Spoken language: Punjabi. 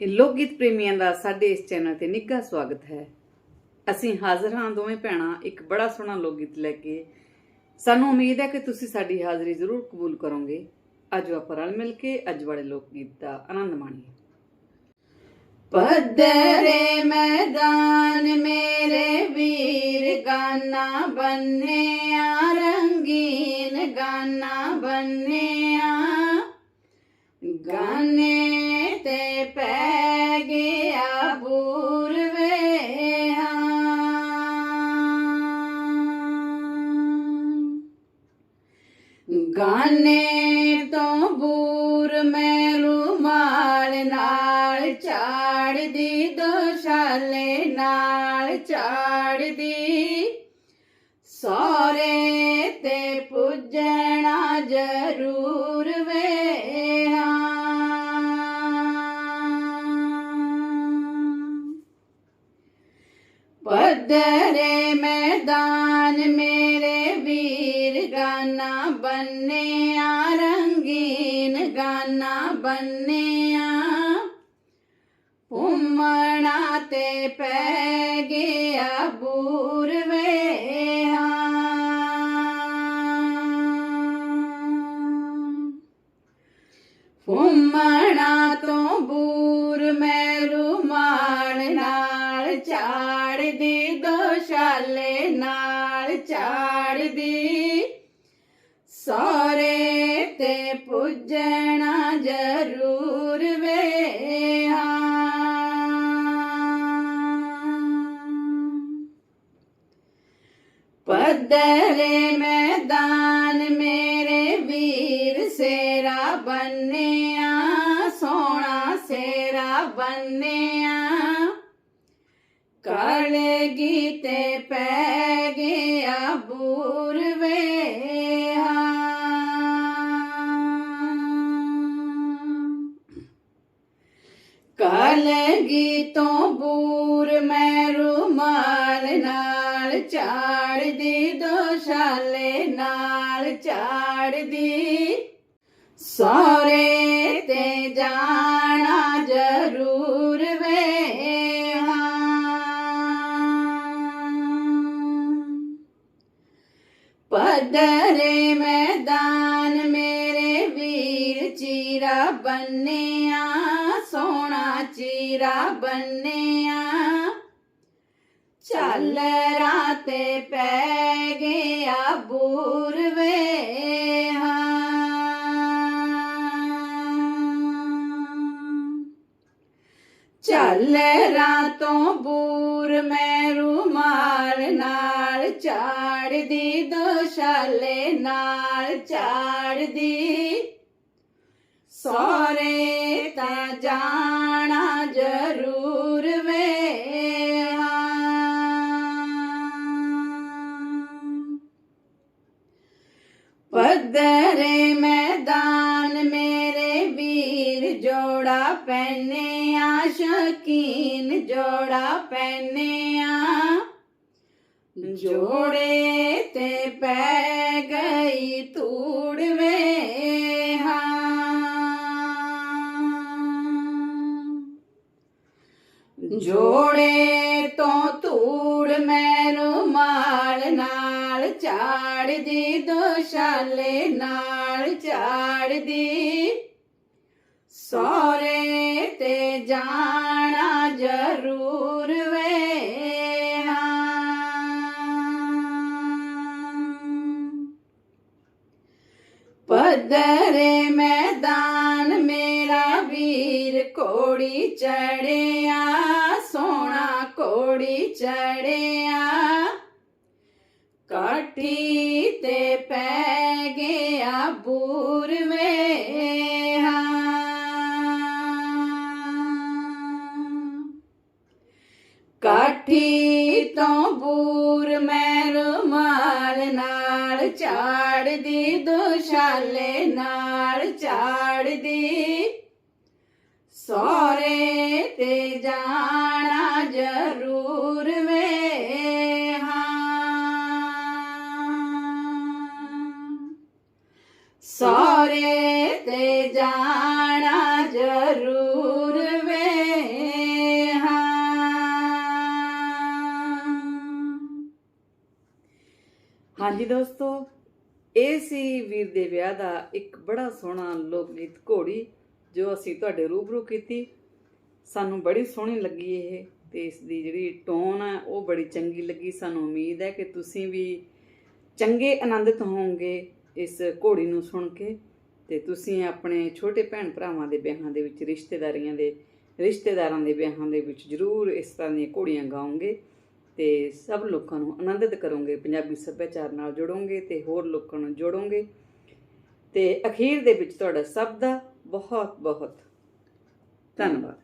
ਇਹ ਲੋਕ ਗੀਤ ਪ੍ਰੇਮੀਆਂ ਦਾ ਸਾਡੇ ਇਸ ਚੈਨਲ ਤੇ ਨਿੱਘਾ ਸਵਾਗਤ ਹੈ। ਅਸੀਂ ਹਾਜ਼ਰ ਹਾਂ ਦੋਵੇਂ ਭੈਣਾਂ ਇੱਕ ਬੜਾ ਸੋਹਣਾ ਲੋਕ ਗੀਤ ਲੈ ਕੇ। ਸਾਨੂੰ ਉਮੀਦ ਹੈ ਕਿ ਤੁਸੀਂ ਸਾਡੀ ਹਾਜ਼ਰੀ ਜ਼ਰੂਰ ਕਬੂਲ ਕਰੋਗੇ। ਅੱਜ ਆਪਾਂ ਰਲ ਮਿਲ ਕੇ ਅੱਜ ਵਾਲੇ ਲੋਕ ਗੀਤ ਦਾ ਆਨੰਦ ਮਾਣੀਏ। ਪੱਧਰੇ ਮੈਦਾਨ ਮੇਰੇ ਵੀਰ ਗਾਨਾ ਬੰਨਿਆ, ਰੰਗੀਨ ਗਾਨਾ ਬੰਨਿਆ। ਗਾਨੇ ਪੱਧਰੇ ਮੈਦਾਨ ਮੇਰੇ ਵੀਰ ਗਾਨਾ ਬੰਨਿਆ ਰੰਗੀਨ ਗਾਨਾ ਬੰਨਿਆ ਉਮਣਾ ਤੇ ਪੈ ਗਿਆ ਬੂਰ ਹਾਂ ਫੁੰਮਣਾ ਤੋਂ ਝਾੜਦੀ। ਸੋਰੇ ਤੇ ਪੁੱਜਣਾ ਜ਼ਰੂਰ ਵੇ ਹਾਂ ਮੈਦਾਨ ਮੇਰੇ ਵੀਰ ਸੇਰਾ ਬੰਨਿਆ, ਸੋਹਣਾ ਸੇਰਾ ਬੰਨਿਆ। ਝਾੜਦੀ ਦੋਸ਼ਾਲੇ ਨਾਲ ਝਾੜਦੀ। ਸੋਰੇ ਤੇ ਜਾਣਾ ਜ਼ਰੂਰ ਵੇ ਹਾਂ ਮੈਦਾਨ ਮੇਰੇ ਵੀਰ ਚੀਰਾ ਬੰਨਿਆ, ਸੋਹਣਾ ਚੀਰਾ ਬੰਨਿਆ। ਚੱਲ ਰਾਤੇ ਪੈ ਗਿਆ ਬੂਰ ਵੇ ਹਾਂ। ਚੱਲ ਰਾਤੋਂ ਬੂਰ ਮੈਂ ਰੁਮਾਲ ਨਾਲ ਝਾੜਦੀ ਦੋਸ਼ਾਲੇ ਨਾਲ ਚਾੜਦੀ। ਸੋਰੇ ਤਾਂ ਜਾਣਾ ਪੱਧਰੇ ਮੈਦਾਨ ਮੇਰੇ ਵੀਰ ਜੋੜਾ ਪੈਨਿਆ ਸ਼ਕੀਨ ਜੋੜਾ ਪੈਨਿਆ ਜੋੜੇ ਤੇ ਪੈ ਗਈ ਧੂੜ ਵੇ ਹਾਂ ਜੋੜੇ ਤੋਂ ਧੂੜ ਮੈਂ ਰੁਮਾਲ ਨਾਲ ਝਾੜਦੀ, ਦੋਸ਼ਾਲੇ ਨਾਲ ਝਾੜਦੀ। ਸੋਰੇ ਤੇ ਜਾਣਾ ਜ਼ਰੂਰ ਵੇ ਹਾਂ ਮੈਦਾਨ ਮੇਰਾ ਵੀਰ ਕੋੜੀ ਚੜਿਆ ਸੋਹਣਾ ਕੋੜੀ ਚੜਿਆ ਕਾਠੀ ਤੇ ਪੈ ਗਿਆ ਬੂਰ ਵੇ ਕਾਠੀ ਤੋਂ ਬੂਰ ਮੈਂ ਰੁਮਾਲ ਨਾਲ ਝਾੜਦੀ ਦੋਸ਼ਾਲੇ ਨਾਲ ਝਾੜਦੀ ਸੋਰੇ ਤੇ ਜਾਣਾ ਹਾਂਜੀ ਦੋਸਤੋ, ਇਹ ਸੀ ਵੀਰ ਦੇ ਵਿਆਹ ਦਾ ਇੱਕ ਬੜਾ ਸੋਹਣਾ ਲੋਕ ਗੀਤ ਘੋੜੀ, ਜੋ ਅਸੀਂ ਤੁਹਾਡੇ ਰੂਬਰੂ ਕੀਤੀ। ਸਾਨੂੰ ਬੜੀ ਸੋਹਣੀ ਲੱਗੀ ਇਹ ਤੇ ਇਸ ਦੀ ਜਿਹੜੀ ਟੋਨ ਹੈ ਉਹ ਬੜੀ ਚੰਗੀ ਲੱਗੀ। ਸਾਨੂੰ ਉਮੀਦ ਹੈ ਕਿ ਤੁਸੀਂ ਵੀ ਚੰਗੇ ਆਨੰਦਿਤ ਹੋਵੋਗੇ ਇਸ ਘੋੜੀ ਨੂੰ ਸੁਣ ਕੇ ਤੇ ਤੁਸੀਂ ਆਪਣੇ ਛੋਟੇ ਭੈਣ ਭਰਾਵਾਂ ਦੇ ਵਿਆਹਾਂ ਦੇ ਵਿੱਚ, ਰਿਸ਼ਤੇਦਾਰੀਆਂ ਦੇ, ਰਿਸ਼ਤੇਦਾਰਾਂ ਦੇ ਵਿਆਹਾਂ ਦੇ ਵਿੱਚ ਜ਼ਰੂਰ ਇਸ ਤਰ੍ਹਾਂ ਦੀਆਂ ਘੋੜੀਆਂ ਗਾਓਗੇ। ਤੇ ਸਭ ਲੋਕਾਂ ਨੂੰ ਆਨੰਦਿਤ ਕਰੋਗੇ, ਪੰਜਾਬੀ ਸੱਭਿਆਚਾਰ ਨਾਲ ਜੋੜੋਗੇ ਤੇ ਹੋਰ ਲੋਕਾਂ ਨੂੰ ਜੋੜੋਗੇ। ਤੇ ਅਖੀਰ ਦੇ ਵਿੱਚ ਤੁਹਾਡਾ ਸਭ ਦਾ ਬਹੁਤ ਬਹੁਤ ਧੰਨਵਾਦ।